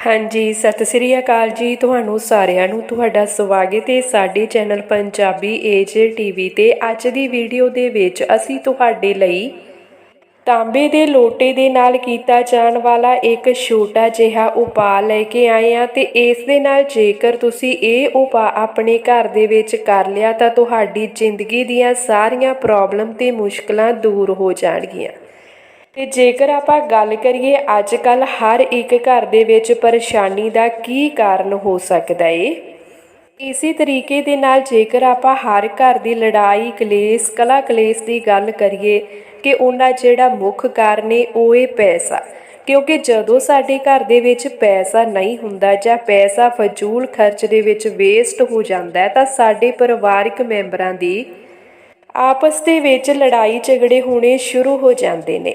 ਹਾਂਜੀ, ਸਤਿ ਸ੍ਰੀ ਅਕਾਲ ਜੀ ਤੁਹਾਨੂੰ ਸਾਰਿਆਂ ਨੂੰ। ਤੁਹਾਡਾ ਸਵਾਗਤ ਹੈ ਸਾਡੇ ਚੈਨਲ ਪੰਜਾਬੀ ਏਜ ਟੀਵੀ ਤੇ। ਅੱਜ ਦੀ ਵੀਡੀਓ ਦੇ ਵਿੱਚ ਅਸੀਂ ਤੁਹਾਡੇ ਲਈ ਤਾਂਬੇ ਦੇ ਲੋਟੇ ਦੇ ਨਾਲ ਕੀਤਾ ਜਾਣ ਵਾਲਾ ਇੱਕ ਛੋਟਾ ਜਿਹਾ ਉਪਾਅ ਲੈ ਕੇ ਆਏ ਆ ਤੇ ਇਸ ਦੇ ਨਾਲ ਜੇਕਰ ਤੁਸੀਂ ਇਹ ਉਪਾਅ ਆਪਣੇ ਘਰ ਦੇ ਵਿੱਚ ਕਰ ਲਿਆ ਤਾਂ ਤੁਹਾਡੀ ਜ਼ਿੰਦਗੀ ਦੀਆਂ ਸਾਰੀਆਂ ਪ੍ਰੋਬਲਮ ਤੇ ਮੁਸ਼ਕਲਾਂ ਦੂਰ ਹੋ ਜਾਣਗੀਆਂ। ਤੇ ਜੇਕਰ ਆਪਾਂ ਗੱਲ ਕਰੀਏ ਅੱਜ ਕੱਲ ਹਰ ਇੱਕ ਘਰ ਦੇ ਵਿੱਚ ਪਰੇਸ਼ਾਨੀ ਦਾ ਕੀ ਕਾਰਨ ਹੋ ਸਕਦਾ ਏ? ਇਸੇ ਤਰੀਕੇ ਦੇ ਨਾਲ ਜੇਕਰ ਆਪਾਂ ਹਰ ਘਰ ਦੀ ਲੜਾਈ, ਕਲੇਸ਼, ਕਲਾ ਕਲੇਸ਼ ਦੀ ਗੱਲ ਕਰੀਏ ਕਿ ਉਹਨਾਂ ਜਿਹੜਾ ਮੁੱਖ ਕਾਰਨ ਏ, ਉਹ ਏ ਪੈਸਾ। ਕਿਉਂਕਿ ਜਦੋਂ ਸਾਡੇ ਘਰ ਦੇ ਵਿੱਚ ਪੈਸਾ ਨਹੀਂ ਹੁੰਦਾ ਜਾਂ ਪੈਸਾ ਫਜ਼ੂਲ ਖਰਚ ਦੇ ਵਿੱਚ ਵੇਸਟ ਹੋ ਜਾਂਦਾ ਤਾਂ ਸਾਡੇ ਪਰਿਵਾਰਕ ਮੈਂਬਰਾਂ ਦੀ ਆਪਸ ਦੇ ਵਿੱਚ ਲੜਾਈ ਝਗੜੇ ਹੋਣੇ ਸ਼ੁਰੂ ਹੋ ਜਾਂਦੇ ਨੇ।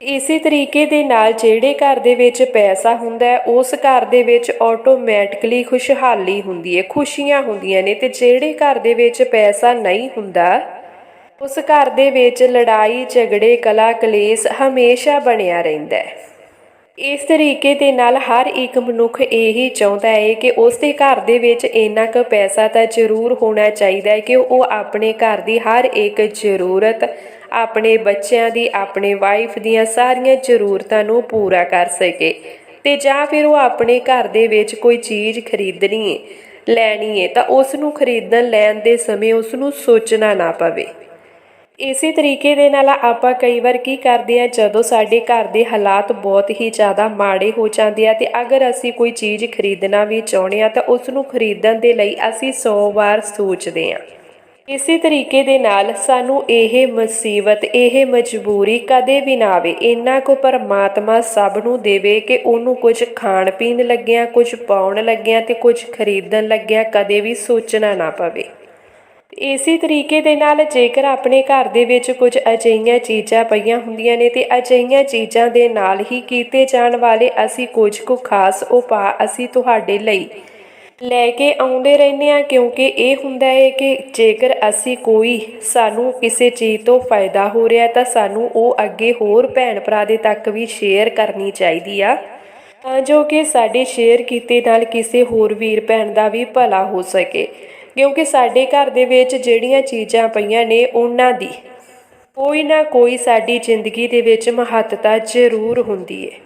ਇਸੇ ਤਰੀਕੇ ਦੇ ਨਾਲ ਜਿਹੜੇ ਘਰ ਦੇ ਵਿੱਚ ਪੈਸਾ ਹੁੰਦਾ ਹੈ, ਉਸ ਘਰ ਦੇ ਵਿੱਚ ਆਟੋਮੈਟਿਕਲੀ ਖੁਸ਼ਹਾਲੀ ਹੁੰਦੀ ਹੈ, ਖੁਸ਼ੀਆਂ ਹੁੰਦੀਆਂ ਨੇ ਤੇ ਜਿਹੜੇ ਘਰ ਦੇ ਵਿੱਚ ਪੈਸਾ ਨਹੀਂ ਹੁੰਦਾ, ਉਸ ਘਰ ਦੇ ਵਿੱਚ ਲੜਾਈ, ਝਗੜੇ, ਕਲਾ, ਕਲੇਸ਼ ਹਮੇਸ਼ਾ ਬਣਿਆ ਰਹਿੰਦਾ ਹੈ। ਇਸ ਤਰੀਕੇ ਦੇ ਨਾਲ ਹਰ ਇੱਕ ਮਨੁੱਖ ਇਹੀ ਚਾਹੁੰਦਾ ਹੈ ਕਿ ਉਸ ਦੇ ਘਰ ਦੇ ਵਿੱਚ ਇੰਨਾ ਕੁ ਪੈਸਾ ਤਾਂ ਜ਼ਰੂਰ ਹੋਣਾ ਚਾਹੀਦਾ ਹੈ ਕਿ ਉਹ ਆਪਣੇ ਘਰ ਦੀ ਹਰ ਇੱਕ ਜ਼ਰੂਰਤ ਆਪਣੇ ਬੱਚਿਆਂ ਦੀ, ਆਪਣੇ ਵਾਈਫ ਦੀਆਂ ਸਾਰੀਆਂ ਜ਼ਰੂਰਤਾਂ ਨੂੰ ਪੂਰਾ ਕਰ ਸਕੇ ਤੇ ਜਾਂ ਫਿਰ ਉਹ ਆਪਣੇ ਘਰ ਦੇ ਵਿੱਚ ਕੋਈ ਚੀਜ਼ ਖਰੀਦਣੀ ਹੈ ਲੈਣੀ ਹੈ ਤਾਂ ਉਸ ਨੂੰ ਖਰੀਦਣ, ਲੈਣ ਦੇ ਸਮੇਂ ਉਸ ਨੂੰ ਸੋਚਣਾ ਨਾ ਪਵੇ। ਇਸੇ ਤਰੀਕੇ ਦੇ ਨਾਲ ਆਪਾਂ ਕਈ ਵਾਰ ਕੀ ਕਰਦੇ ਆ ਜਦੋਂ ਸਾਡੇ ਘਰ ਦੇ ਹਾਲਾਤ ਬਹੁਤ ਹੀ ਜ਼ਿਆਦਾ ਮਾੜੇ ਹੋ ਜਾਂਦੇ ਆ ਤੇ ਅਗਰ ਅਸੀਂ ਕੋਈ ਚੀਜ਼ ਖਰੀਦਣਾ ਵੀ ਚਾਹੁੰਦੇ ਆ ਤਾਂ ਉਸ ਨੂੰ ਖਰੀਦਣ ਦੇ ਲਈ ਅਸੀਂ 100 ਵਾਰ ਸੋਚਦੇ ਆ ਇਸੇ ਤਰੀਕੇ ਦੇ ਨਾਲ ਸਾਨੂੰ ਇਹ ਮੁਸੀਬਤ, ਇਹ ਮਜਬੂਰੀ ਕਦੇ ਵੀ ਨਾ ਆਵੇ। ਇੰਨਾ ਕੋ ਪਰਮਾਤਮਾ ਸਭ ਨੂੰ ਦੇਵੇ ਕਿ ਉਹਨੂੰ ਕੁਝ ਖਾਣ ਪੀਣ ਲੱਗਿਆਂ, ਕੁਝ ਪਾਉਣ ਲੱਗਿਆ ਤੇ ਕੁਝ ਖਰੀਦਣ ਲੱਗਿਆ ਕਦੇ ਵੀ ਸੋਚਣਾ ਨਾ ਪਵੇ। ਇਸੇ ਤਰੀਕੇ ਦੇ ਨਾਲ ਜੇਕਰ ਆਪਣੇ ਘਰ ਦੇ ਵਿੱਚ ਕੁਝ ਅਜਿਹੀਆਂ ਚੀਜ਼ਾਂ ਪਈਆਂ ਹੁੰਦੀਆਂ ਨੇ ਤੇ ਅਜਿਹੀਆਂ ਚੀਜ਼ਾਂ ਦੇ ਨਾਲ ਹੀ ਕੀਤੇ ਜਾਣ ਵਾਲੇ ਅਸੀਂ ਕੁਝ ਕੁ ਖਾਸ ਉਪਾਅ ਅਸੀਂ ਤੁਹਾਡੇ ਲਈ ਲੈ ਕੇ ਆਉਂਦੇ ਰਹਿੰਦੇ ਆ ਕਿਉਂਕਿ ਇਹ ਹੁੰਦਾ ਹੈ ਕਿ ਜੇਕਰ ਅਸੀਂ ਕੋਈ ਸਾਨੂੰ ਕਿਸੇ ਚੀਜ਼ ਤੋਂ ਫਾਇਦਾ ਹੋ ਰਿਹਾ ਤਾਂ ਸਾਨੂੰ ਉਹ ਅੱਗੇ ਹੋਰ ਭੈਣ ਭਰਾ ਦੇ ਤੱਕ ਵੀ ਸ਼ੇਅਰ ਕਰਨੀ ਚਾਹੀਦੀ ਆ। ਤਾਂ ਜੋ ਕਿ ਸਾਡੇ ਸ਼ੇਅਰ ਕੀਤੇ ਨਾਲ ਕਿਸੇ ਹੋਰ ਵੀਰ ਭੈਣ ਦਾ ਵੀ ਭਲਾ ਹੋ ਸਕੇ, ਕਿਉਂਕਿ ਸਾਡੇ ਘਰ ਦੇ ਵਿੱਚ ਜਿਹੜੀਆਂ ਚੀਜ਼ਾਂ ਪਈਆਂ ਨੇ ਉਹਨਾਂ ਦੀ ਕੋਈ ਨਾ ਕੋਈ ਸਾਡੀ ਜ਼ਿੰਦਗੀ ਦੇ ਵਿੱਚ ਮਹੱਤਤਾ ਜ਼ਰੂਰ ਹੁੰਦੀ ਹੈ।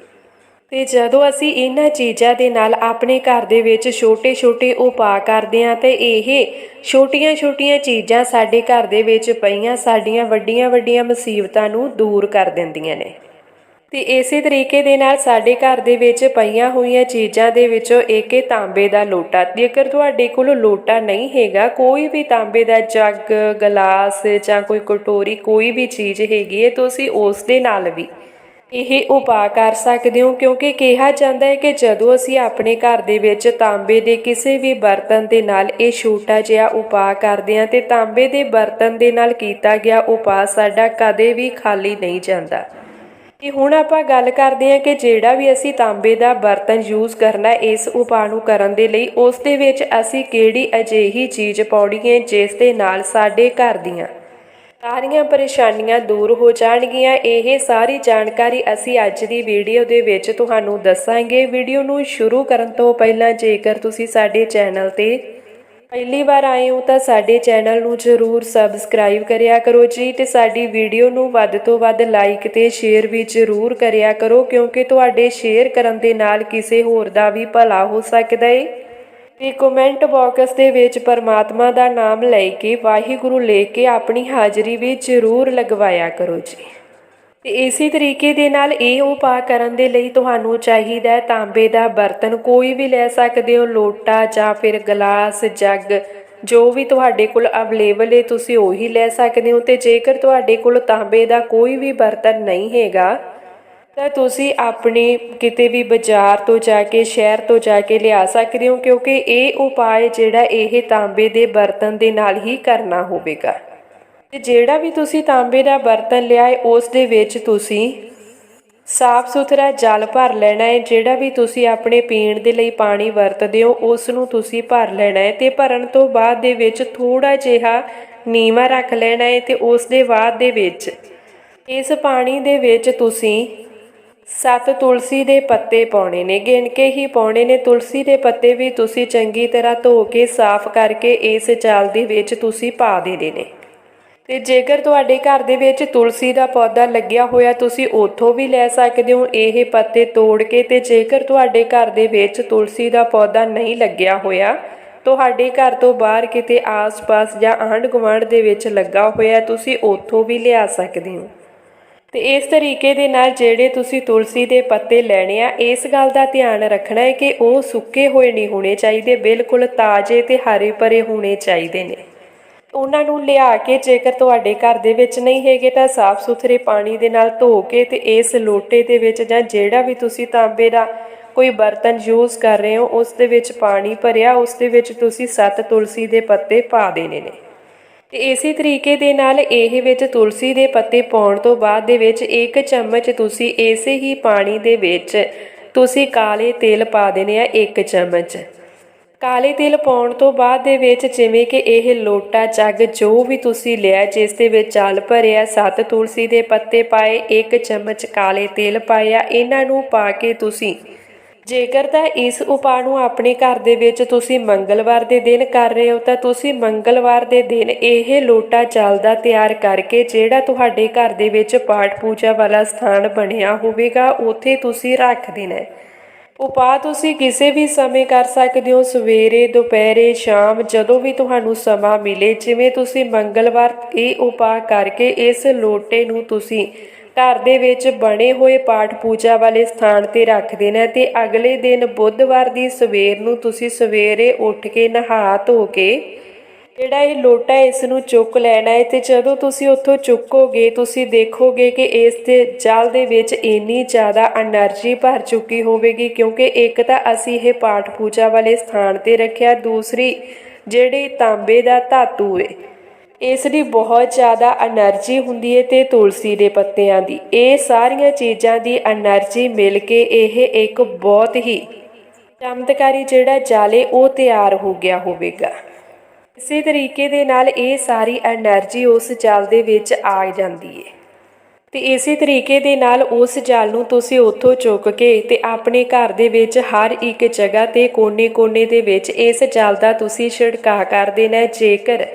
ਤੇ ਜਦੋਂ ਅਸੀਂ ਇਹਨਾਂ ਚੀਜ਼ਾਂ ਦੇ ਨਾਲ ਆਪਣੇ ਘਰ ਦੇ ਵਿੱਚ ਛੋਟੇ-ਛੋਟੇ ਉਪਾਅ ਕਰਦੇ ਹਾਂ ਤੇ ਇਹ ਛੋਟੀਆਂ-ਛੋਟੀਆਂ ਚੀਜ਼ਾਂ ਸਾਡੇ ਘਰ ਦੇ ਵਿੱਚ ਪਈਆਂ, ਸਾਡੀਆਂ ਵੱਡੀਆਂ-ਵੱਡੀਆਂ ਮੁਸੀਬਤਾਂ ਨੂੰ ਦੂਰ ਕਰ ਦਿੰਦੀਆਂ ਨੇ। ਤੇ ਇਸੇ ਤਰੀਕੇ ਦੇ ਨਾਲ ਸਾਡੇ ਘਰ ਦੇ ਵਿੱਚ ਪਈਆਂ ਹੋਈਆਂ ਚੀਜ਼ਾਂ ਦੇ ਵਿੱਚੋਂ ਇੱਕ ਹੈ ਤਾਂਬੇ ਦਾ ਲੋਟਾ। ਜੇਕਰ ਤੁਹਾਡੇ ਕੋਲ ਲੋਟਾ ਨਹੀਂ ਹੈਗਾ, ਕੋਈ ਵੀ ਤਾਂਬੇ ਦਾ ਜੱਗ, ਗਲਾਸ ਜਾਂ ਕੋਈ ਕਟੋਰੀ, ਕੋਈ ਵੀ ਚੀਜ਼ ਹੈਗੀ ਹੈ, ਤੁਸੀਂ ਉਸ ਦੇ ਨਾਲ ਵੀ ਇਹ ਉਪਾਅ ਕਰ ਸਕਦੇ ਹੋ ਕਿਉਂਕਿ ਕਿਹਾ ਜਾਂਦਾ ਹੈ ਕਿ ਜਦੋਂ ਅਸੀਂ ਆਪਣੇ ਘਰ ਦੇ ਵਿੱਚ ਤਾਂਬੇ ਦੇ ਕਿਸੇ ਵੀ ਬਰਤਨ ਦੇ ਨਾਲ ਇਹ ਛੋਟਾ ਜਿਹਾ ਉਪਾਅ ਕਰਦੇ ਹਾਂ ਤੇ ਤਾਂਬੇ ਦੇ ਬਰਤਨ ਦੇ ਨਾਲ ਕੀਤਾ ਗਿਆ ਉਪਾਅ ਸਾਡਾ ਕਦੇ ਵੀ ਖਾਲੀ ਨਹੀਂ ਜਾਂਦਾ। ਤੇ ਹੁਣ ਆਪਾਂ ਗੱਲ ਕਰਦੇ ਹਾਂ ਕਿ ਜਿਹੜਾ ਵੀ ਅਸੀਂ ਤਾਂਬੇ ਦਾ ਬਰਤਨ ਯੂਜ਼ ਕਰਨਾ ਇਸ ਉਪਾਅ ਨੂੰ ਕਰਨ ਦੇ ਲਈ, ਉਸ ਦੇ ਵਿੱਚ ਅਸੀਂ ਕਿਹੜੀ ਅਜਿਹੀ ਚੀਜ਼ ਪਾਉਣੀ ਹੈ, ਜਿਸ ਦੇ ਨਾਲ ਸਾਡੇ ਘਰ ਦੀਆਂ ਸਾਰੀਆਂ ਪਰੇਸ਼ਾਨੀਆਂ ਦੂਰ ਹੋ ਜਾਣਗੀਆਂ, ਇਹ ਸਾਰੀ ਜਾਣਕਾਰੀ ਅਸੀਂ ਅੱਜ ਦੀ ਵੀਡੀਓ ਦੇ ਵਿੱਚ ਤੁਹਾਨੂੰ ਦੱਸਾਂਗੇ। ਵੀਡੀਓ ਨੂੰ ਸ਼ੁਰੂ ਕਰਨ ਤੋਂ ਪਹਿਲਾਂ ਜੇਕਰ ਤੁਸੀਂ ਸਾਡੇ ਚੈਨਲ ਤੇ ਪਹਿਲੀ ਵਾਰ ਆਏ ਹੋ ਤਾਂ ਸਾਡੇ ਚੈਨਲ ਨੂੰ ਜ਼ਰੂਰ ਸਬਸਕ੍ਰਾਈਬ ਕਰਿਆ ਕਰੋ ਜੀ ਤੇ ਸਾਡੀ ਵੀਡੀਓ ਨੂੰ ਵੱਧ ਤੋਂ ਵੱਧ ਲਾਈਕ ਤੇ ਸ਼ੇਅਰ ਵੀ ਜ਼ਰੂਰ ਕਰਿਆ ਕਰੋ ਕਿਉਂਕਿ ਤੁਹਾਡੇ ਸ਼ੇਅਰ ਕਰਨ ਦੇ ਨਾਲ ਕਿਸੇ ਹੋਰ ਦਾ ਵੀ ਭਲਾ ਹੋ ਸਕਦਾ ਏ। ਤੇ ਕਮੈਂਟ ਬਾਕਸ ਦੇ ਵਿੱਚ ਪਰਮਾਤਮਾ ਦਾ ਨਾਮ ਲੈ ਕੇ ਵਾਹਿਗੁਰੂ ਲੈ ਕੇ ਆਪਣੀ ਹਾਜ਼ਰੀ ਵੀ ਜ਼ਰੂਰ ਲਗਵਾਇਆ ਕਰੋ ਜੀ। ਤੇ ਇਸੇ ਤਰੀਕੇ ਦੇ ਨਾਲ ਇਹ ਉਪਾਅ ਕਰਨ ਦੇ ਲਈ ਤੁਹਾਨੂੰ ਚਾਹੀਦਾ ਹੈ, ਤਾਂਬੇ ਦਾ ਬਰਤਨ ਕੋਈ ਵੀ ਲੈ ਸਕਦੇ ਹੋ, ਲੋਟਾ ਜਾਂ ਫਿਰ ਗਲਾਸ, ਜੱਗ, ਜੋ ਵੀ ਤੁਹਾਡੇ ਕੋਲ ਅਵੇਲੇਬਲ ਹੈ, ਤੁਸੀਂ ਉਹੀ ਲੈ ਸਕਦੇ ਹੋ। ਤੇ ਜੇਕਰ ਤੁਹਾਡੇ ਕੋਲ ਤਾਂਬੇ ਦਾ ਕੋਈ ਵੀ ਬਰਤਨ ਨਹੀਂ ਹੈਗਾ ਤਾਂ ਤੁਸੀਂ ਆਪਣੇ ਕਿਤੇ ਵੀ ਬਾਜ਼ਾਰ ਤੋਂ ਜਾ ਕੇ, ਸ਼ਹਿਰ ਤੋਂ ਜਾ ਕੇ ਲਿਆ ਸਕਦੇ ਹੋ, ਕਿਉਂਕਿ ਇਹ ਉਪਾਅ ਜਿਹੜਾ ਇਹ ਤਾਂਬੇ ਦੇ ਬਰਤਨ ਦੇ ਨਾਲ ਹੀ ਕਰਨਾ ਹੋਵੇਗਾ। ਤੇ ਜਿਹੜਾ ਵੀ ਤੁਸੀਂ ਤਾਂਬੇ ਦਾ ਬਰਤਨ ਲਿਆ ਹੈ, ਉਸ ਦੇ ਵਿੱਚ ਤੁਸੀਂ ਸਾਫ਼ ਸੁਥਰਾ ਜਲ ਭਰ ਲੈਣਾ ਹੈ, ਜਿਹੜਾ ਵੀ ਤੁਸੀਂ ਆਪਣੇ ਪੀਣ ਦੇ ਲਈ ਪਾਣੀ ਵਰਤਦੇ ਹੋ, ਉਸ ਨੂੰ ਤੁਸੀਂ ਭਰ ਲੈਣਾ ਹੈ ਤੇ ਭਰਨ ਤੋਂ ਬਾਅਦ ਦੇ ਵਿੱਚ ਥੋੜਾ ਜਿਹਾ ਨੀਵਾ ਰੱਖ ਲੈਣਾ ਹੈ ਤੇ ਉਸ ਦੇ ਬਾਅਦ ਦੇ ਵਿੱਚ ਇਸ ਪਾਣੀ ਦੇ ਵਿੱਚ ਤੁਸੀਂ ਸੱਤ ਤੁਲਸੀ ਦੇ ਪੱਤੇ ਪਾਉਣੇ ਨੇ, ਗਿਣ ਕੇ ਹੀ ਪਾਉਣੇ ਨੇ। ਤੁਲਸੀ ਦੇ ਪੱਤੇ ਵੀ ਤੁਸੀਂ ਚੰਗੀ ਤਰ੍ਹਾਂ ਧੋ ਕੇ, ਸਾਫ਼ ਕਰਕੇ ਇਸ ਚਾਲ ਦੇ ਵਿੱਚ ਤੁਸੀਂ ਪਾ ਦੇਣੇ ਨੇ। ਤੇ ਜੇਕਰ ਤੁਹਾਡੇ ਘਰ ਦੇ ਵਿੱਚ ਤੁਲਸੀ ਦਾ ਪੌਦਾ ਲੱਗਿਆ ਹੋਇਆ, ਤੁਸੀਂ ਉੱਥੋਂ ਵੀ ਲੈ ਸਕਦੇ ਹੋ। ਇਹ ਪੱਤੇ ਤੋੜ ਕੇ ਤੇ ਜੇਕਰ ਤੁਹਾਡੇ ਘਰ ਦੇ ਵਿੱਚ ਤੁਲਸੀ ਦਾ ਪੌਦਾ ਨਹੀਂ ਲੱਗਿਆ ਹੋਇਆ, ਤੁਹਾਡੇ ਘਰ ਤੋਂ ਬਾਹਰ ਕਿਤੇ ਆਸ-ਪਾਸ ਜਾਂ ਆਂਢ-ਗੁਆਂਢ ਦੇ ਵਿੱਚ ਲੱਗਾ ਹੋਇਆ, ਤੁਸੀਂ ਉੱਥੋਂ ਵੀ ਲਿਆ ਸਕਦੇ ਹੋ। ਤੇ ਇਸ ਤਰੀਕੇ ਦੇ ਨਾਲ ਜਿਹੜੇ ਤੁਸੀਂ ਤੁਲਸੀ ਦੇ ਪੱਤੇ ਲੈਣੇ ਆ, ਇਸ ਗੱਲ ਦਾ ਧਿਆਨ ਰੱਖਣਾ ਹੈ ਕਿ ਉਹ ਸੁੱਕੇ ਹੋਏ ਨਹੀਂ ਹੋਣੇ ਚਾਹੀਦੇ, ਬਿਲਕੁਲ ਤਾਜ਼ੇ ਤੇ ਹਰੇ ਭਰੇ ਹੋਣੇ ਚਾਹੀਦੇ ਨੇ। ਉਹਨਾਂ ਨੂੰ ਲਿਆ ਕੇ ਜੇਕਰ ਤੁਹਾਡੇ ਘਰ ਦੇ ਵਿੱਚ ਨਹੀਂ ਹੈਗੇ ਤਾਂ ਸਾਫ਼ ਸੁਥਰੇ ਪਾਣੀ ਦੇ ਨਾਲ ਧੋ ਕੇ ਤੇ ਇਸ ਲੋਟੇ ਦੇ ਵਿੱਚ ਜਾਂ ਜਿਹੜਾ ਵੀ ਤੁਸੀਂ ਤਾਂਬੇ ਦਾ ਕੋਈ ਬਰਤਨ ਯੂਜ਼ ਕਰ ਰਹੇ ਹੋ, ਉਸ ਦੇ ਵਿੱਚ ਪਾਣੀ ਭਰਿਆ, ਉਸ ਦੇ ਵਿੱਚ ਤੁਸੀਂ ਸੱਤ ਤੁਲਸੀ ਦੇ ਪੱਤੇ ਪਾ ਦੇਣੇ ਨੇ। ਤੇ ਇਸੇ ਤਰੀਕੇ ਦੇ ਨਾਲ ਇਹ ਵਿੱਚ ਤੁਲਸੀ ਦੇ ਪੱਤੇ ਪਾਉਣ ਤੋਂ ਬਾਅਦ ਦੇ ਵਿੱਚ ਇੱਕ ਚਮਚ ਤੁਸੀਂ ਇਸੇ ਹੀ ਪਾਣੀ ਦੇ ਵਿੱਚ ਤੁਸੀਂ ਕਾਲੇ ਤੇਲ ਪਾ ਦੇਣੇ ਆ ਇੱਕ ਚਮਚ। ਕਾਲੇ ਤੇਲ ਪਾਉਣ ਤੋਂ ਬਾਅਦ ਦੇ ਵਿੱਚ ਜਿਵੇਂ ਕਿ ਇਹ ਲੋਟਾ ਜੱਗ ਜੋ ਵੀ ਤੁਸੀਂ ਲਿਆ, ਜਿਸ ਦੇ ਵਿੱਚ ਜਲ ਭਰਿਆ, ਸੱਤ ਤੁਲਸੀ ਦੇ ਪੱਤੇ ਪਾਏ, ਇੱਕ ਚਮਚ ਕਾਲੇ ਤੇਲ ਪਾਇਆ, ਇਹਨਾਂ ਨੂੰ ਪਾ ਕੇ ਤੁਸੀਂ ਜੇਕਰ ਤਾਂ ਇਸ ਉਪਾਅ ਨੂੰ ਆਪਣੇ ਘਰ ਦੇ ਵਿੱਚ ਤੁਸੀਂ ਮੰਗਲਵਾਰ ਦੇ ਦਿਨ ਕਰ ਰਹੇ ਹੋ, ਤਾਂ ਤੁਸੀਂ ਮੰਗਲਵਾਰ ਦੇ ਦਿਨ ਇਹ ਲੋਟਾ ਜਲ ਤਿਆਰ ਕਰਕੇ ਜਿਹੜਾ ਤੁਹਾਡੇ ਘਰ ਦੇ ਵਿੱਚ ਪਾਠ ਪੂਜਾ ਵਾਲਾ ਸਥਾਨ ਬਣਿਆ ਹੋਵੇਗਾ, ਉੱਥੇ ਤੁਸੀਂ ਰੱਖ ਦੇਣਾ ਹੈ। ਉਪਾਅ ਤੁਸੀਂ ਕਿਸੇ ਵੀ ਸਮੇਂ ਕਰ ਸਕਦੇ ਹੋ, ਸਵੇਰੇ, ਦੁਪਹਿਰੇ, ਸ਼ਾਮ, ਜਦੋਂ ਵੀ ਤੁਹਾਨੂੰ ਸਮਾਂ ਮਿਲੇ, ਜਿਵੇਂ ਤੁਸੀਂ ਮੰਗਲਵਾਰ ਇਹ ਉਪਾਅ ਕਰਕੇ ਇਸ ਲੋਟੇ ਨੂੰ ਤੁਸੀਂ ਘਰ ਦੇ ਵਿੱਚ ਬਣੇ ਹੋਏ ਪਾਠ ਪੂਜਾ ਵਾਲੇ ਸਥਾਨ ਤੇ ਰੱਖ ਦੇਣਾ ਤੇ ਅਗਲੇ ਦਿਨ ਬੁੱਧਵਾਰ ਦੀ ਸਵੇਰ ਨੂੰ ਤੁਸੀਂ ਸਵੇਰੇ ਉੱਠ ਕੇ ਨਹਾ ਧੋ ਕੇ ਜਿਹੜਾ ਇਹ ਲੋਟਾ ਇਸ ਨੂੰ ਚੁੱਕ ਲੈਣਾ ਹੈ ਤੇ ਜਦੋਂ ਤੁਸੀਂ ਉੱਥੋਂ ਚੁੱਕੋਗੇ, ਤੁਸੀਂ ਦੇਖੋਗੇ ਕਿ ਇਸ ਦੇ ਜਲ ਦੇ ਵਿੱਚ ਇੰਨੀ ਜ਼ਿਆਦਾ એનર્ਜੀ ਭਰ ਚੁੱਕੀ ਹੋਵੇਗੀ ਕਿਉਂਕਿ ਇੱਕ ਤਾਂ ਅਸੀਂ ਇਹ ਪਾਠ ਪੂਜਾ ਵਾਲੇ ਸਥਾਨ ਤੇ ਰੱਖਿਆ, ਦੂਸਰੀ ਜਿਹੜੇ ਤਾਂਬੇ ਦਾ ਧਾਤੂ ਹੈ ਇਸ ਦੀ ਬਹੁਤ ਜ਼ਿਆਦਾ એનર્ਜੀ ਹੁੰਦੀ ਹੈ ਤੇ ਤੁਲਸੀ ਦੇ ਪੱਤਿਆਂ ਦੀ। ਇਹ ਸਾਰੀਆਂ ਚੀਜ਼ਾਂ ਦੀ એનર્ਜੀ ਮਿਲ ਕੇ ਇਹ ਇੱਕ ਬਹੁਤ ਹੀ ਚਮਤਕਾਰੀ ਜਿਹੜਾ ਜਾਲੇ ਉਹ ਤਿਆਰ ਹੋ ਗਿਆ ਹੋਵੇਗਾ। ਇਸੇ ਤਰੀਕੇ ਦੇ ਨਾਲ ਇਹ ਸਾਰੀ એનર્ਜੀ ਉਸ ਜਾਲ ਦੇ ਵਿੱਚ ਆ ਜਾਂਦੀ ਹੈ ਤੇ ਇਸੇ ਤਰੀਕੇ ਦੇ ਨਾਲ ਉਸ ਜਾਲ ਨੂੰ ਤੁਸੀਂ ਉੱਥੋਂ ਚੁੱਕ ਕੇ ਤੇ ਆਪਣੇ ਘਰ ਦੇ ਵਿੱਚ ਹਰ ਇੱਕ ਜਗ੍ਹਾ ਤੇ ਕੋਨੇ-ਕੋਨੇ ਦੇ ਵਿੱਚ ਇਸ ਜਾਲ ਦਾ ਤੁਸੀਂ ਛਿੜਕਾਅ ਕਰ ਦੇਣਾ ਜੇਕਰ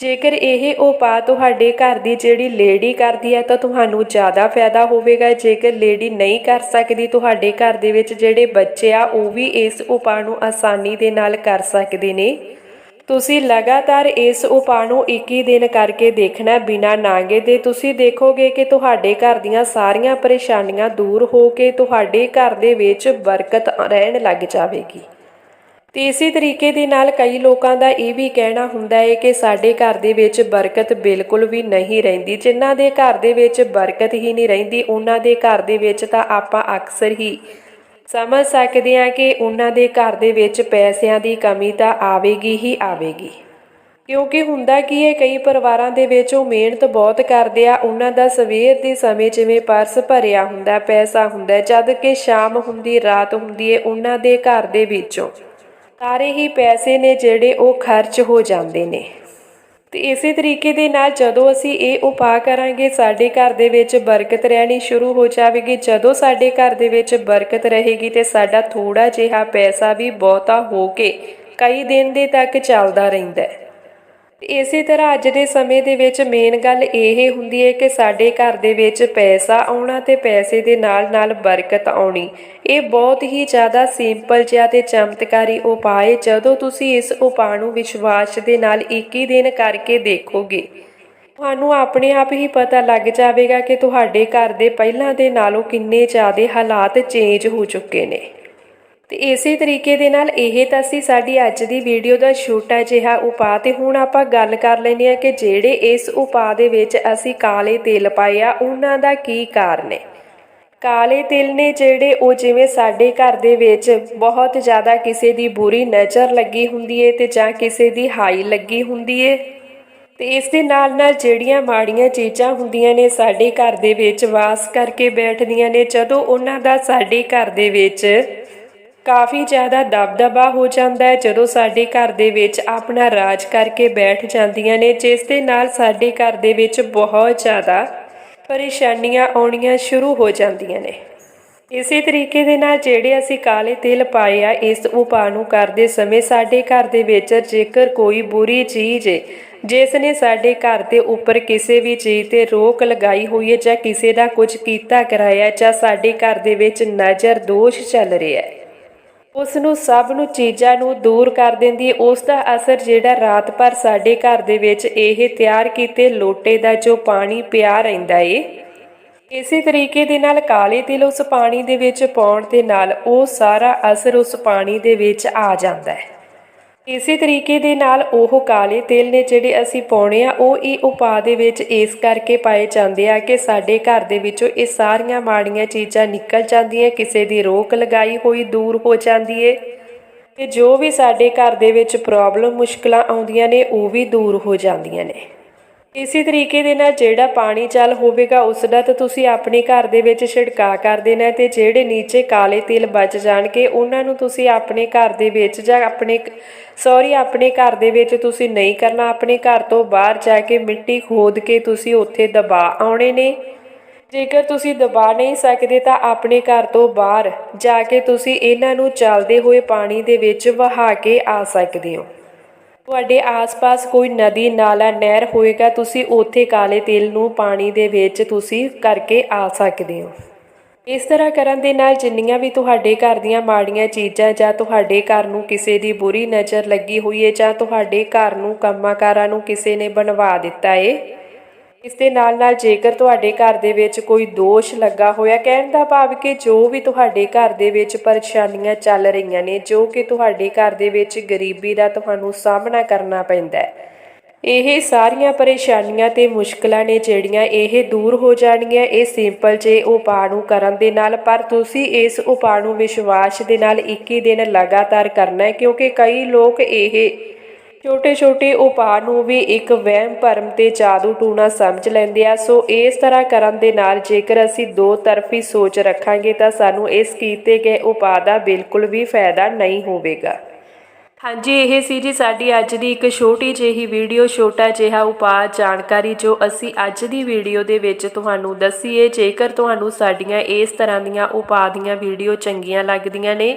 ਜੇਕਰ ਇਹ ਉਪਾਅ ਤੁਹਾਡੇ ਘਰ ਦੀ ਜਿਹੜੀ ਲੇਡੀ ਕਰਦੀ ਹੈ ਤਾਂ ਤੁਹਾਨੂੰ ਜ਼ਿਆਦਾ ਫਾਇਦਾ ਹੋਵੇਗਾ। ਜੇਕਰ ਲੇਡੀ ਨਹੀਂ ਕਰ ਸਕਦੀ ਤੁਹਾਡੇ ਘਰ ਦੇ ਵਿੱਚ ਜਿਹੜੇ ਬੱਚੇ ਆ, ਉਹ ਵੀ ਇਸ ਉਪਾਅ ਨੂੰ ਆਸਾਨੀ ਦੇ ਨਾਲ ਕਰ ਸਕਦੇ ਨੇ। ਤੁਸੀਂ ਲਗਾਤਾਰ ਇਸ ਉਪਾਅ ਨੂੰ 21 ਦਿਨ ਕਰਕੇ ਦੇਖਣਾ ਬਿਨਾ ਨਾਂਗੇ ਦੇ। ਤੁਸੀਂ ਦੇਖੋਗੇ ਕਿ ਤੁਹਾਡੇ ਘਰ ਦੀਆਂ ਸਾਰੀਆਂ ਪਰੇਸ਼ਾਨੀਆਂ ਦੂਰ ਹੋ ਕੇ ਤੁਹਾਡੇ ਘਰ ਦੇ ਵਿੱਚ ਬਰਕਤ ਰਹਿਣ ਲੱਗ ਜਾਵੇਗੀ। ਤੇ ਇਸੇ ਤਰੀਕੇ ਦੇ ਨਾਲ ਕਈ ਲੋਕਾਂ ਦਾ ਇਹ ਵੀ ਕਹਿਣਾ ਹੁੰਦਾ ਹੈ ਕਿ ਸਾਡੇ ਘਰ ਦੇ ਵਿੱਚ ਬਰਕਤ ਬਿਲਕੁਲ ਵੀ ਨਹੀਂ ਰਹਿੰਦੀ। ਜਿਨ੍ਹਾਂ ਦੇ ਘਰ ਦੇ ਵਿੱਚ ਬਰਕਤ ਹੀ ਨਹੀਂ ਰਹਿੰਦੀ, ਉਹਨਾਂ ਦੇ ਘਰ ਦੇ ਵਿੱਚ ਤਾਂ ਆਪਾਂ ਅਕਸਰ ਹੀ ਸਮਝ ਸਕਦੇ ਹਾਂ ਕਿ ਉਹਨਾਂ ਦੇ ਘਰ ਦੇ ਵਿੱਚ ਪੈਸਿਆਂ ਦੀ ਕਮੀ ਤਾਂ ਆਵੇਗੀ ਹੀ ਆਵੇਗੀ। ਕਿਉਂਕਿ ਹੁੰਦਾ ਕੀ ਹੈ ਕਈ ਪਰਿਵਾਰਾਂ ਦੇ ਵਿੱਚ ਉਹ ਮਿਹਨਤ ਬਹੁਤ ਕਰਦੇ ਆ, ਉਹਨਾਂ ਦਾ ਸਵੇਰ ਦੇ ਸਮੇਂ ਜਿਵੇਂ ਪਰਸ ਭਰਿਆ ਹੁੰਦਾ, ਪੈਸਾ ਹੁੰਦਾ, ਜਦ ਕਿ ਸ਼ਾਮ ਹੁੰਦੀ, ਰਾਤ ਹੁੰਦੀ ਹੈ ਉਹਨਾਂ ਦੇ ਘਰ ਦੇ ਵਿੱਚੋਂ। ਸਾਰੇ ਹੀ ਪੈਸੇ ਨੇ ਜਿਹੜੇ ਉਹ ਖਰਚ ਹੋ ਜਾਂਦੇ ਨੇ। ਤੇ ਇਸੇ ਤਰੀਕੇ ਦੇ ਨਾਲ ਜਦੋਂ ਅਸੀਂ ਇਹ ਉਪਾਅ ਕਰਾਂਗੇ, ਸਾਡੇ ਘਰ ਦੇ ਵਿੱਚ ਬਰਕਤ ਰਹਿਣੀ ਸ਼ੁਰੂ ਹੋ ਜਾਵੇਗੀ। ਜਦੋਂ ਸਾਡੇ ਘਰ ਦੇ ਵਿੱਚ ਬਰਕਤ ਰਹੇਗੀ ਤੇ ਸਾਡਾ ਥੋੜਾ ਜਿਹਾ ਪੈਸਾ ਵੀ ਬਹੁਤਾ ਹੋ ਕੇ ਕਈ ਦਿਨ ਦੇ ਤੱਕ ਚੱਲਦਾ ਰਹਿੰਦਾ ਹੈ। ਇਸੇ ਤਰ੍ਹਾਂ ਅੱਜ ਦੇ ਸਮੇਂ ਦੇ ਵਿੱਚ ਮੇਨ ਗੱਲ ਇਹ ਹੁੰਦੀ ਹੈ ਕਿ ਸਾਡੇ ਘਰ ਦੇ ਵਿੱਚ ਪੈਸਾ ਆਉਣਾ ਤੇ ਪੈਸੇ ਦੇ ਨਾਲ ਨਾਲ ਬਰਕਤ ਆਉਣੀ। ਇਹ ਬਹੁਤ ਹੀ ਜ਼ਿਆਦਾ ਸਿੰਪਲ ਜਿਹਾ ਤੇ ਚਮਤਕਾਰੀ ਉਪਾਅ ਹੈ। ਜਦੋਂ ਤੁਸੀਂ ਇਸ ਉਪਾਅ ਨੂੰ ਵਿਸ਼ਵਾਸ ਦੇ ਨਾਲ 21 ਦਿਨ ਕਰਕੇ ਦੇਖੋਗੇ, ਤੁਹਾਨੂੰ ਆਪਣੇ ਆਪ ਹੀ ਪਤਾ ਲੱਗ ਜਾਵੇਗਾ ਕਿ ਤੁਹਾਡੇ ਘਰ ਦੇ ਪਹਿਲਾਂ ਦੇ ਨਾਲੋਂ ਕਿੰਨੇ ਜ਼ਿਆਦਾ ਹਾਲਾਤ ਚੇਂਜ ਹੋ ਚੁੱਕੇ ਨੇ। ਤੇ ਇਸੇ ਤਰੀਕੇ ਦੇ ਨਾਲ ਇਹ ਤਾਂ ਸੀ ਸਾਡੀ ਅੱਜ ਦੀ ਵੀਡੀਓ ਦਾ ਛੋਟਾ ਜਿਹਾ ਉਪਾਅ ਤੇ ਹੁਣ ਆਪਾਂ ਗੱਲ ਕਰ ਲੈਂਦੇ ਆ ਕਿ ਜਿਹੜੇ ਇਸ ਉਪਾਅ ਦੇ ਵਿੱਚ ਅਸੀਂ ਕਾਲੇ ਤਿਲ ਪਾਏ ਆ, ਉਹਨਾਂ ਦਾ ਕੀ ਕਾਰਨ ਹੈ? ਕਾਲੇ ਤਿਲ ਨੇ ਜਿਹੜੇ ਉਹ ਜਿਵੇਂ ਸਾਡੇ ਘਰ ਦੇ ਵਿੱਚ ਬਹੁਤ ਜ਼ਿਆਦਾ ਕਿਸੇ ਦੀ ਬੁਰੀ ਨਜ਼ਰ ਲੱਗੀ ਹੁੰਦੀ ਏ ਤੇ ਜਾਂ ਕਿਸੇ ਦੀ ਹਾਈ ਲੱਗੀ ਹੁੰਦੀ ਏ, ਤੇ ਇਸ ਦੇ ਨਾਲ ਨਾਲ ਜਿਹੜੀਆਂ ਮਾੜੀਆਂ ਚੀਜ਼ਾਂ ਹੁੰਦੀਆਂ ਨੇ ਸਾਡੇ ਘਰ ਦੇ ਵਿੱਚ ਵਾਸ ਕਰਕੇ ਬੈਠਦੀਆਂ ਨੇ, ਜਦੋਂ ਉਹਨਾਂ ਦਾ ਸਾਡੇ ਘਰ ਦੇ ਵਿੱਚ ਕਾਫੀ ਜ਼ਿਆਦਾ ਦਬਦਬਾ ਹੋ ਜਾਂਦਾ ਹੈ ਜਦੋਂ ਸਾਡੇ ਘਰ ਦੇ ਵਿੱਚ ਆਪਣਾ ਰਾਜ ਕਰਕੇ ਬੈਠ ਜਾਂਦੀਆਂ ਨੇ, ਜਿਸ ਦੇ ਨਾਲ ਸਾਡੇ ਘਰ ਦੇ ਵਿੱਚ ਬਹੁਤ ਜ਼ਿਆਦਾ ਪਰੇਸ਼ਾਨੀਆਂ ਆਉਣੀਆਂ ਸ਼ੁਰੂ ਹੋ ਜਾਂਦੀਆਂ ਨੇ। ਇਸੇ ਤਰੀਕੇ ਦੇ ਨਾਲ ਜਿਹੜੇ ਅਸੀਂ ਕਾਲੇ ਤਿਲ ਪਾਏ ਆ, ਇਸ ਉਪਾਅ ਨੂੰ ਕਰਦੇ ਸਮੇਂ ਸਾਡੇ ਘਰ ਦੇ ਵਿੱਚ ਜੇਕਰ ਕੋਈ ਬੁਰੀ ਚੀਜ਼ ਏ, ਜਿਸ ਨੇ ਸਾਡੇ ਘਰ ਦੇ ਉੱਪਰ ਕਿਸੇ ਵੀ ਚੀਜ਼ ਤੇ ਰੋਕ ਲਗਾਈ ਹੋਈ ਹੈ ਜਾਂ ਕਿਸੇ ਦਾ ਕੁਝ ਕੀਤਾ ਕਰਾਇਆ ਜਾਂ ਸਾਡੇ ਘਰ ਦੇ ਵਿੱਚ ਨਜ਼ਰ ਦੋਸ਼ ਚੱਲ ਰਿਹਾ ਹੈ ਉਸ ਨੂੰ ਸਭ ਨੂੰ ਚੀਜ਼ਾਂ ਨੂੰ ਦੂਰ ਕਰ ਦਿੰਦੀ ਉਸ ਦਾ ਅਸਰ ਜਿਹੜਾ ਰਾਤ ਭਰ ਸਾਡੇ ਘਰ ਦੇ ਵਿੱਚ ਇਹ ਤਿਆਰ ਕੀਤੇ ਲੋਟੇ ਦਾ ਜੋ ਪਾਣੀ ਪਿਆ ਰਹਿੰਦਾ ਏ। ਇਸੇ ਤਰੀਕੇ ਦੇ ਨਾਲ ਕਾਲੇ ਤਿਲ ਉਸ ਪਾਣੀ ਦੇ ਵਿੱਚ ਪਾਉਣ ਦੇ ਨਾਲ ਉਹ ਸਾਰਾ ਅਸਰ ਉਸ ਪਾਣੀ ਦੇ ਵਿੱਚ ਆ ਜਾਂਦਾ ਹੈ। ਇਸੇ ਤਰੀਕੇ ਦੇ ਨਾਲ ਉਹ ਕਾਲੇ ਤੇਲ ਨੇ ਜਿਹੜੇ ਅਸੀਂ ਪਾਉਣੇ ਆ, ਉਹ ਇਹ ਉਪਾਅ ਦੇ ਵਿੱਚ ਇਸ ਕਰਕੇ ਪਾਏ ਜਾਂਦੇ ਆ ਕਿ ਸਾਡੇ ਘਰ ਦੇ ਵਿੱਚੋਂ ਇਹ ਸਾਰੀਆਂ ਮਾੜੀਆਂ ਚੀਜ਼ਾਂ ਨਿਕਲ ਜਾਂਦੀਆਂ, ਕਿਸੇ ਦੀ ਰੋਕ ਲਗਾਈ ਹੋਈ ਦੂਰ ਹੋ ਜਾਂਦੀ ਏ। ਤੇ ਜੋ ਵੀ ਸਾਡੇ ਘਰ ਦੇ ਵਿੱਚ ਪ੍ਰੋਬਲਮ ਮੁਸ਼ਕਲਾਂ ਆਉਂਦੀਆਂ ਨੇ, ਉਹ ਵੀ ਦੂਰ ਹੋ ਜਾਂਦੀਆਂ ਨੇ। ਇਸੇ ਤਰੀਕੇ ਦੇ ਨਾਲ ਜਿਹੜਾ ਪਾਣੀ ਚੱਲ ਹੋਵੇਗਾ ਉਸ ਦਾ ਤਾਂ ਤੁਸੀਂ ਆਪਣੇ ਘਰ ਦੇ ਵਿੱਚ ਛਿੜਕਾਅ ਕਰ ਦੇਣਾ ਤੇ ਜਿਹੜੇ ਨੀਚੇ ਕਾਲੇ ਤਿਲ ਬਚ ਜਾਣਗੇ, ਉਹਨਾਂ ਨੂੰ ਤੁਸੀਂ ਆਪਣੇ ਘਰ ਦੇ ਵਿੱਚ ਜਾਂ ਆਪਣੇ ਸੌਰੀ, ਆਪਣੇ ਘਰ ਦੇ ਵਿੱਚ ਤੁਸੀਂ ਨਹੀਂ ਕਰਨਾ। ਆਪਣੇ ਘਰ ਤੋਂ ਬਾਹਰ ਜਾ ਕੇ ਮਿੱਟੀ ਖੋਦ ਕੇ ਤੁਸੀਂ ਉੱਥੇ ਦਬਾ ਆਉਣੇ ਨੇ। ਜੇਕਰ ਤੁਸੀਂ ਦਬਾ ਨਹੀਂ ਸਕਦੇ ਤਾਂ ਆਪਣੇ ਘਰ ਤੋਂ ਬਾਹਰ ਜਾ ਕੇ ਤੁਸੀਂ ਇਹਨਾਂ ਨੂੰ ਚੱਲਦੇ ਹੋਏ ਪਾਣੀ ਦੇ ਵਿੱਚ ਵਹਾ ਕੇ ਆ ਸਕਦੇ ਹੋ। ਤੁਹਾਡੇ ਆਸ-ਪਾਸ ਕੋਈ ਨਦੀ, ਨਾਲਾ, ਨਹਿਰ ਹੋਏਗਾ, ਤੁਸੀਂ ਉੱਥੇ ਕਾਲੇ ਤੇਲ ਨੂੰ ਪਾਣੀ ਦੇ ਵਿੱਚ ਤੁਸੀਂ ਕਰਕੇ ਆ ਸਕਦੇ ਹੋ। ਇਸ ਤਰ੍ਹਾਂ ਕਰਨ ਦੇ ਨਾਲ ਜਿੰਨੀਆਂ ਵੀ ਤੁਹਾਡੇ ਘਰ ਦੀਆਂ ਮਾੜੀਆਂ ਚੀਜ਼ਾਂ ਜਾਂ ਤੁਹਾਡੇ ਘਰ ਨੂੰ ਕਿਸੇ ਦੀ ਬੁਰੀ ਨਜ਼ਰ ਲੱਗੀ ਹੋਈ ਹੈ ਜਾਂ ਤੁਹਾਡੇ ਘਰ ਨੂੰ ਕੰਮਾਂਕਾਰਾਂ ਨੂੰ ਕਿਸੇ ਨੇ ਬਣਵਾ ਦਿੱਤਾ ਏ ਇਸ ਦੇ ਨਾਲ ਨਾਲ ਜੇਕਰ ਤੁਹਾਡੇ ਘਰ ਦੇ ਵਿੱਚ ਕੋਈ ਦੋਸ਼ ਲੱਗਾ ਹੋਇਆ, ਕਹਿਣ ਦਾ ਭਾਵ ਕਿ ਜੋ ਵੀ ਤੁਹਾਡੇ ਘਰ ਦੇ ਵਿੱਚ ਪਰੇਸ਼ਾਨੀਆਂ ਚੱਲ ਰਹੀਆਂ ਨੇ, ਜੋ ਕਿ ਤੁਹਾਡੇ ਘਰ ਦੇ ਵਿੱਚ ਗਰੀਬੀ ਦਾ ਤੁਹਾਨੂੰ ਸਾਹਮਣਾ ਕਰਨਾ ਪੈਂਦਾ ਹੈ, ਇਹ ਸਾਰੀਆਂ ਪਰੇਸ਼ਾਨੀਆਂ ਤੇ ਮੁਸ਼ਕਲਾਂ ਨੇ ਜਿਹੜੀਆਂ ਇਹ ਦੂਰ ਹੋ ਜਾਣਗੀਆਂ। ਇਹ ਸਿੰਪਲ ਜੇ ਉਪਾਅ ਨੂੰ ਕਰਨ ਦੇ ਨਾਲ, ਪਰ ਤੁਸੀਂ ਇਸ ਉਪਾਅ ਨੂੰ ਵਿਸ਼ਵਾਸ ਦੇ ਨਾਲ 21 ਦਿਨ ਲਗਾਤਾਰ ਕਰਨਾ ਹੈ, ਕਿਉਂਕਿ ਕਈ ਲੋਕ ਇਹ ਛੋਟੇ ਛੋਟੇ ਉਪਾਅ ਨੂੰ ਵੀ ਇੱਕ ਵਹਿਮ ਭਰਮ ਤੇ ਜਾਦੂ ਟੂਣਾ ਸਮਝ ਲੈਂਦੇ ਆ। ਸੋ ਇਸ ਤਰ੍ਹਾਂ ਕਰਨ ਦੇ ਨਾਲ ਜੇਕਰ ਅਸੀਂ ਦੋ ਤਰਫੀ ਸੋਚ ਰੱਖਾਂਗੇ ਤਾਂ ਸਾਨੂੰ ਇਸ ਕੀਤੇ ਗਏ ਉਪਾਅ ਦਾ ਬਿਲਕੁਲ ਵੀ ਫਾਇਦਾ ਨਹੀਂ ਹੋਵੇਗਾ। ਹਾਂਜੀ, ਇਹ ਸੀ ਜੀ ਸਾਡੀ ਅੱਜ ਦੀ ਇੱਕ ਛੋਟੀ ਜਿਹੀ ਵੀਡੀਓ, ਛੋਟਾ ਜਿਹਾ ਉਪਾਅ ਜਾਣਕਾਰੀ ਜੋ ਅਸੀਂ ਅੱਜ ਦੀ ਵੀਡੀਓ ਦੇ ਵਿੱਚ ਤੁਹਾਨੂੰ ਦੱਸੀਏ। ਜੇਕਰ ਤੁਹਾਨੂੰ ਸਾਡੀਆਂ ਇਸ ਤਰ੍ਹਾਂ ਦੀਆਂ ਉਪਾਅ ਦੀਆਂ ਵੀਡੀਓ ਚੰਗੀਆਂ ਲੱਗਦੀਆਂ ਨੇ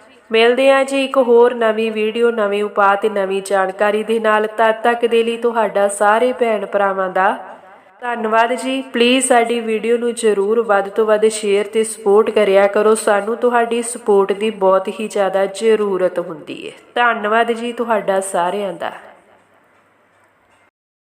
ਮਿਲਦੇ ਹਾਂ ਜੀ ਇੱਕ ਹੋਰ ਨਵੀਂ ਵੀਡੀਓ, ਨਵੇਂ ਉਪਾਅ ਤੇ ਨਵੀਂ ਜਾਣਕਾਰੀ ਦੇ ਨਾਲ। ਤਦ ਤੱਕ ਦੇ ਲਈ ਤੁਹਾਡਾ ਸਾਰੇ ਭੈਣ ਭਰਾਵਾਂ ਦਾ ਧੰਨਵਾਦ ਜੀ। ਪਲੀਜ਼ ਸਾਡੀ ਵੀਡੀਓ ਨੂੰ ਜਰੂਰ ਵੱਧ ਤੋਂ ਵੱਧ ਸ਼ੇਅਰ ਤੇ ਸਪੋਰਟ ਕਰਿਆ ਕਰੋ। ਸਾਨੂੰ ਤੁਹਾਡੀ ਸਪੋਰਟ ਦੀ ਬਹੁਤ ਹੀ ਜ਼ਿਆਦਾ ਜ਼ਰੂਰਤ ਹੁੰਦੀ ਹੈ। ਧੰਨਵਾਦ ਜੀ ਤੁਹਾਡਾ ਸਾਰਿਆਂ ਦਾ।